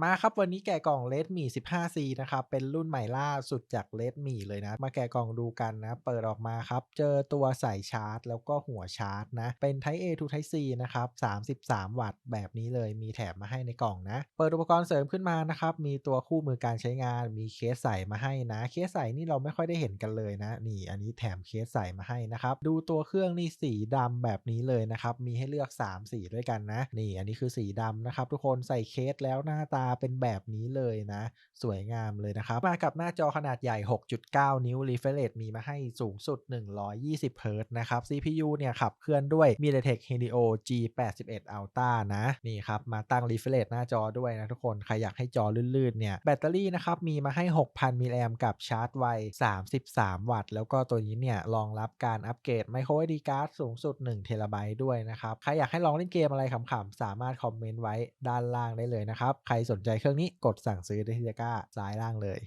มาครับวันนี้แกะกล่อง Redmi 15C นะครับเป็นรุ่นใหม่ล่าสุดจาก Redmi เลยนะ มาแกะกล่องดูกันนะ เปิดออกมาครับ เจอตัวใส่ชาร์จ แล้วก็หัวชาร์จนะ เป็น Type A to Type C นะครับ 33 วัตต์แบบนี้เลยมีแถมมาให้ในกล่องนะ เปิดอุปกรณ์เสริมขึ้นมานะครับ มีตัวคู่มือการใช้งาน มีเคสใส่มาให้นะ เคสใส่นี่เราไม่ค่อยได้เห็นกันเลยนะ นี่อันนี้แถมเคสใส่มาให้นะครับ ดูตัวเครื่องนี่สีดำแบบนี้เลยนะครับ มีให้เลือก 3 สีด้วยกันนะ นี่อันนี้คือสีดำนะครับทุกคนใส่เคสแล้วหน้าตาเป็นแบบนี้เลยนะ สวยงามเลยนะครับ มากับหน้าจอขนาดใหญ่ 6.9 นิ้ว refresh rate มีมาให้สูงสุด 120เฮิรต์นะครับ CPU เนี่ยขับเคลื่อนด้วย MediaTek Helio G81 Ultra นะ นี่ครับ มาตั้ง refresh rate หน้าจอด้วยนะทุกคน ใครอยากให้จอลื่นๆ เนี่ย แบตเตอรี่นะครับ มีมาให้ 6,000 มิลลิแอมกับชาร์จไว 33 วัตต์ แล้วก็ตัวนี้เนี่ยรองรับการอัปเกรด Micro SD Card สูงสุด1เทราไบต์ด้วยนะครับ ใครอยากให้ลองเล่นเกมอะไรขำๆ สามารถคอมเมนต์ไว้ด้านล่างได้เลยนะครับ ใครสนใจเครื่องนี้กดสั่งซื้อได้ที่ตะกร้าซ้ายล่างเลย